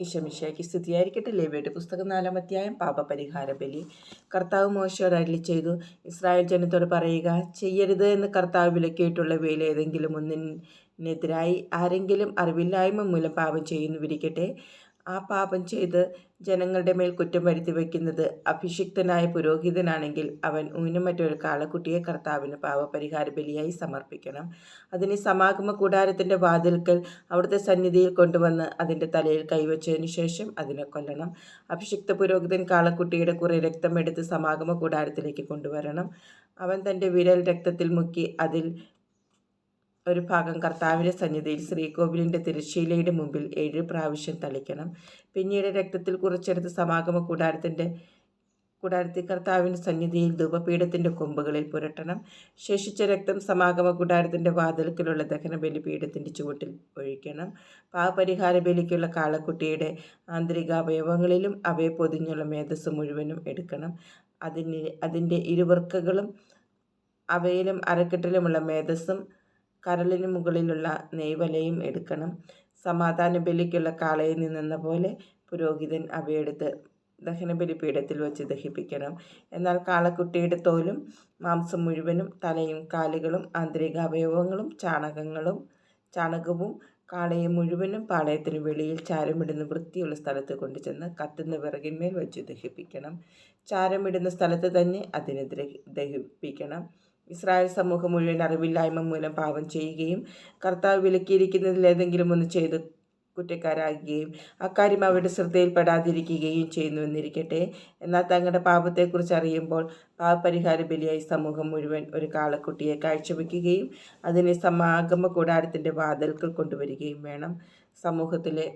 ഇഷമിഷയ്ക്ക് സ്ഥിതിയായിരിക്കട്ടെ ലേവിയുടെ പുസ്തകം നാലാം അധ്യായം പാപപരിഹാര ബലി. കർത്താവ് മോശയോട് അരളി ചെയ്തു. ഇസ്രായേൽ ജനത്തോട് പറയുക ചെയ്യരുത് എന്ന് കർത്താവ് വിലക്കിയിട്ടുള്ളവയിൽ ഏതെങ്കിലും ഒന്നിനെതിരായി ആരെങ്കിലും അറിവില്ലായ്മ മൂലം പാപം ചെയ്യുന്നുവിരിക്കട്ടെ. ആ പാപം ചെയ്ത് ജനങ്ങളുടെ മേൽ കുറ്റം വരുത്തി വയ്ക്കുന്നത് അഭിഷിക്തനായ പുരോഹിതനാണെങ്കിൽ അവൻ ഊനും മറ്റൊരു കാളക്കുട്ടിയെ കർത്താവിന് പാപപരിഹാര ബലിയായി സമർപ്പിക്കണം. അതിന് സമാഗമ കൂടാരത്തിന്റെ വാതിൽക്കൽ അവിടുത്തെ സന്നിധിയിൽ കൊണ്ടുവന്ന് അതിന്റെ തലയിൽ കൈവച്ചതിന് ശേഷം അതിനെ കൊല്ലണം. അഭിഷിക്ത പുരോഹിതൻ കാളക്കുട്ടിയുടെ കുറേ രക്തമെടുത്ത് സമാഗമ കൂടാരത്തിലേക്ക് കൊണ്ടുവരണം. അവൻ തന്റെ വിരൽ രക്തത്തിൽ മുക്കി അതിൽ ഒരു ഭാഗം കർത്താവിന്റെ സന്നിധിയിൽ ശ്രീകോവിലിന്റെ തിരശ്ശീലയുടെ മുമ്പിൽ ഏഴ് പ്രാവശ്യം തളിക്കണം. പിന്നീട് രക്തത്തിൽ കുറച്ചെടുത്ത് സമാഗമ കൂടാരത്തിന്റെ കൂടാരത്തിൽ കർത്താവിന്റെ സന്നിധിയിൽ ധൂപപീഠത്തിന്റെ കൊമ്പുകളിൽ പുരട്ടണം. ശേഷിച്ച രക്തം സമാഗമ കൂടാരത്തിന്റെ വാതിൽക്കലുള്ള ദഹന ബലിപീഠത്തിന്റെ ചുവട്ടിൽ ഒഴിക്കണം. പാവപരിഹാര ബലിക്കുള്ള കാളക്കുട്ടിയുടെ ആന്തരിക അവയവങ്ങളിലും അവയെ പൊതിഞ്ഞുള്ള മേധസ് മുഴുവനും എടുക്കണം. അതിന് അതിന്റെ ഇരുവർക്കകളും അവയിലും അരക്കെട്ടിലുമുള്ള മേധസ്സും കരളിന് മുകളിലുള്ള നെയ്വലയും എടുക്കണം. സമാധാന ബലിക്കുള്ള കാളയിൽ നിന്നെന്ന പോലെ പുരോഹിതൻ അവയെടുത്ത് ദഹനബലിപീഠത്തിൽ വെച്ച് ദഹിപ്പിക്കണം. എന്നാൽ കാളക്കുട്ടിയുടെ തോലും മാംസം മുഴുവനും തലയും കാലുകളും ആന്തരിക അവയവങ്ങളും ചാണകങ്ങളും ചാണകവും കാളയെ മുഴുവനും പാളയത്തിന് വെളിയിൽ ചാരമിടുന്ന വൃത്തിയുള്ള സ്ഥലത്ത് കൊണ്ടുചെന്ന് കത്തുന്ന വിറകിന്മേൽ വെച്ച് ദഹിപ്പിക്കണം. ചാരമിടുന്ന സ്ഥലത്ത് തന്നെ അതിനെ ദഹിപ്പിക്കണം. ഇസ്രായേൽ സമൂഹം മുഴുവൻ അറിവില്ലായ്മ മൂലം പാപം ചെയ്യുകയും കർത്താവ് വിലക്കിയിരിക്കുന്നതിൽ ഏതെങ്കിലും ഒന്ന് ചെയ്ത് കുറ്റക്കാരാകുകയും അക്കാര്യം അവരുടെ ശ്രദ്ധയിൽപ്പെടാതിരിക്കുകയും ചെയ്യുന്നുവെന്നിരിക്കട്ടെ. എന്നാൽ തങ്ങളുടെ പാപത്തെക്കുറിച്ച് അറിയുമ്പോൾ പാപപരിഹാര ബലിയായി സമൂഹം മുഴുവൻ ഒരു കാളക്കുട്ടിയെ കാഴ്ചവെക്കുകയും അതിനെ സമാഗമ കൂടാരത്തിന്റെ വാതിൽക്കൽ കൊണ്ടുവരികയും വേണം. സമൂഹത്തിലെ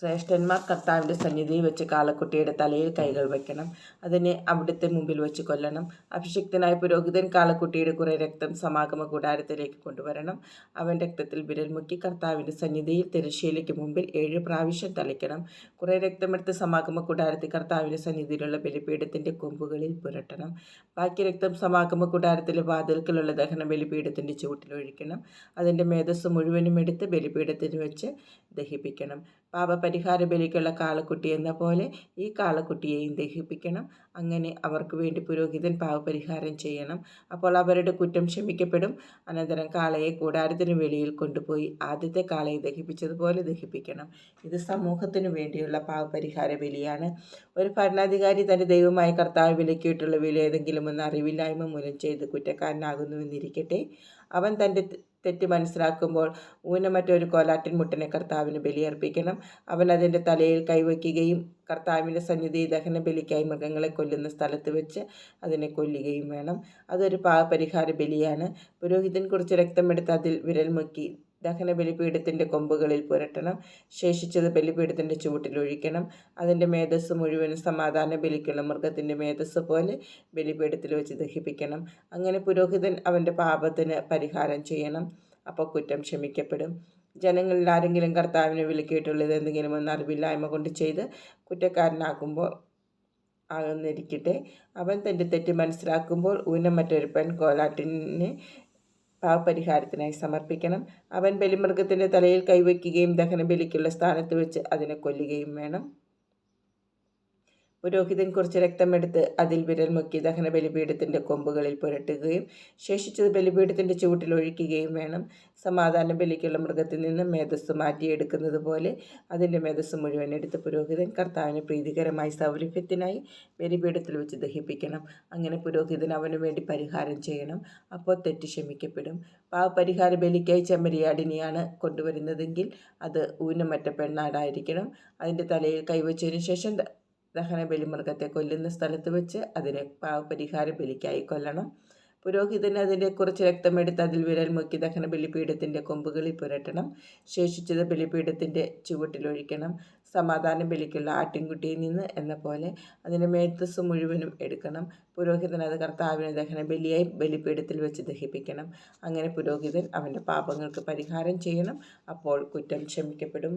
ശ്രേഷ്ഠന്മാർ കർത്താവിന്റെ സന്നിധിയിൽ വെച്ച് കാളക്കുട്ടിയുടെ തലയിൽ കൈകൾ വയ്ക്കണം അതിനെ അവിടുത്തെ മുമ്പിൽ വെച്ച് കൊല്ലണം. അഭിഷിക്തനായ പുരോഹിതൻ കാളക്കുട്ടിയുടെ കുറേ രക്തം സമാഗമ കൂടാരത്തിലേക്ക് കൊണ്ടുവരണം. അവൻ രക്തത്തിൽ വിരൽ മുക്കി കർത്താവിന്റെ സന്നിധിയിൽ തിരശ്ശീലയ്ക്ക് മുമ്പിൽ ഏഴ് പ്രാവശ്യം തളിക്കണം. കുറേ രക്തമെടുത്ത് സമാഗമ കൂടാരത്തിൽ കർത്താവിന്റെ സന്നിധിയിലുള്ള ബലിപീഠത്തിന്റെ കൊമ്പുകളിൽ പുരട്ടണം. ബാക്കി രക്തം സമാഗമ കൂടാരത്തിലെ വാതിൽക്കലുള്ള ദഹന ബലിപീഠത്തിന്റെ ചുവട്ടിൽ ഒഴിക്കണം. അതിന്റെ മേധസ് മുഴുവനും എടുത്ത് ബലിപീഠത്തിന് വെച്ച് ദഹിപ്പിക്കണം. പാപപരിഹാര ബലിക്കുള്ള കാളക്കുട്ടി എന്ന പോലെ ഈ കാളക്കുട്ടിയെയും ദഹിപ്പിക്കണം. അങ്ങനെ അവർക്ക് വേണ്ടി പുരോഹിതൻ പാപപരിഹാരം ചെയ്യണം. അപ്പോൾ അവരുടെ കുറ്റം ക്ഷമിക്കപ്പെടും. അനന്തരം കാളയെ കൂടാരത്തിന് വെളിയിൽ കൊണ്ടുപോയി ആദ്യത്തെ കാളയെ ദഹിപ്പിച്ചതുപോലെ ദഹിപ്പിക്കണം. ഇത് സമൂഹത്തിന് വേണ്ടിയുള്ള പാപപരിഹാര ബലിയാണ്. ഒരു ഭരണാധികാരി തന്റെ ദൈവമായ കർത്താവ് വിലക്കിയിട്ടുള്ള വില ഏതെങ്കിലും ഒന്ന് അറിവില്ലായ്മ മൂലം ചെയ്ത് കുറ്റക്കാരനാകുന്നുവെന്നിരിക്കട്ടെ. അവൻ തന്റെ തെറ്റ് മനസ്സിലാക്കുമ്പോൾ ഊനമറ്റൊരു കോലാട്ടിൻ മുട്ടനെ കർത്താവിന് ബലിയർപ്പിക്കണം. അവൻ അതിന്റെ തലയിൽ കൈവയ്ക്കുകയും കർത്താവിന്റെ സന്നിധി ദഹന ബലിക്കായി മൃഗങ്ങളെ കൊല്ലുന്ന സ്ഥലത്ത് വെച്ച് അതിനെ കൊല്ലുകയും വേണം. അതൊരു പാപപരിഹാര ബലിയാണ്. പുരോഹിതൻ കുറച്ച് രക്തമെടുത്ത് അതിൽ വിരൽ മുക്കി ദഹന ബലിപീഠത്തിന്റെ കൊമ്പുകളിൽ പുരട്ടണം. ശേഷിച്ചത് ബലിപീഠത്തിന്റെ ചുവട്ടിലൊഴിക്കണം അതിന്റെ മേധസ് മുഴുവനും സമാധാന ബലിക്കുള്ള മൃഗത്തിന്റെ മേധസ് പോലെ ബലിപീഠത്തിൽ വെച്ച് ദഹിപ്പിക്കണം. അങ്ങനെ പുരോഹിതൻ അവന്റെ പാപത്തിന് പരിഹാരം ചെയ്യണം. അപ്പോൾ കുറ്റം ക്ഷമിക്കപ്പെടും. ജനങ്ങളിൽ ആരെങ്കിലും കർത്താവിനെ വിളിക്കിയിട്ടുള്ളത് എന്തെങ്കിലും ഒന്ന് അറിവില്ലായ്മ കൊണ്ട് ചെയ്ത് കുറ്റക്കാരനാകുമ്പോൾ ആകുന്നിരിക്കട്ടെ. അവൻ തന്റെ തെറ്റ് മനസ്സിലാക്കുമ്പോൾ ഊനം മറ്റൊരു പെൺ കോലാട്ടിനെ പാവപരിഹാരത്തിനായി സമർപ്പിക്കണം. അവൻ ബലിമൃഗത്തിന്റെ തലയിൽ കൈവയ്ക്കുകയും ദഹനബലിക്കുള്ള സ്ഥാനത്ത് വെച്ച് അതിനെ കൊല്ലുകയും വേണം. പുരോഹിതൻ കുറച്ച് രക്തമെടുത്ത് അതിൽ വിരൽ മുക്കി ദഹന ബലിപീഠത്തിന്റെ കൊമ്പുകളിൽ പുരട്ടുകയും ശേഷിച്ചത് ബലിപീഠത്തിന്റെ ചുവട്ടിൽ ഒഴിക്കുകയും വേണം. സമാധാന ബലിക്കുള്ള മൃഗത്തിൽ നിന്ന് മേധസ് മാറ്റിയെടുക്കുന്നത് പോലെ അതിന്റെ മേധസ് മുഴുവൻ എടുത്ത് പുരോഹിതൻ കർത്താവിന് പ്രീതികരമായി സൗരഭ്യത്തിനായി ബലിപീഠത്തിൽ വെച്ച് ദഹിപ്പിക്കണം. അങ്ങനെ പുരോഹിതൻ അവന് വേണ്ടി പരിഹാരം ചെയ്യണം. അപ്പോൾ തെറ്റ് ക്ഷമിക്കപ്പെടും. പാവപരിഹാര ബലിക്കായി ചെമ്മരിയാടിനെയാണ് കൊണ്ടുവരുന്നതെങ്കിൽ അത് ഊനമറ്റ പെണ്ണാടായിരിക്കണം. അതിന്റെ തലയിൽ കൈവച്ചതിന് ശേഷം ദഹന ബലിമൃഗത്തെ കൊല്ലുന്ന സ്ഥലത്ത് വെച്ച് അതിനെ പാവപരിഹാര ബലിക്കായി കൊല്ലണം. പുരോഹിതൻ അതിന്റെ കുറച്ച് രക്തമെടുത്ത് അതിൽ വിരൽ മുക്കി ദഹന ബലിപീഠത്തിന്റെ കൊമ്പുകളിൽ പുരട്ടണം. ശേഷിച്ചത് ബലിപീഠത്തിന്റെ ചുവട്ടിലൊഴിക്കണം സമാധാന ബലിക്കുള്ള ആട്ടിൻകുട്ടിയിൽ നിന്ന് എന്ന പോലെ അതിന്റെ മേത്തസ് മുഴുവനും എടുക്കണം. പുരോഹിതൻ അത് കർത്താവിനെ ദഹന ബലിയായി ബലിപീഠത്തിൽ വെച്ച് ദഹിപ്പിക്കണം. അങ്ങനെ പുരോഹിതൻ അവന്റെ പാപങ്ങൾക്ക് പരിഹാരം ചെയ്യണം. അപ്പോൾ കുറ്റം ക്ഷമിക്കപ്പെടും.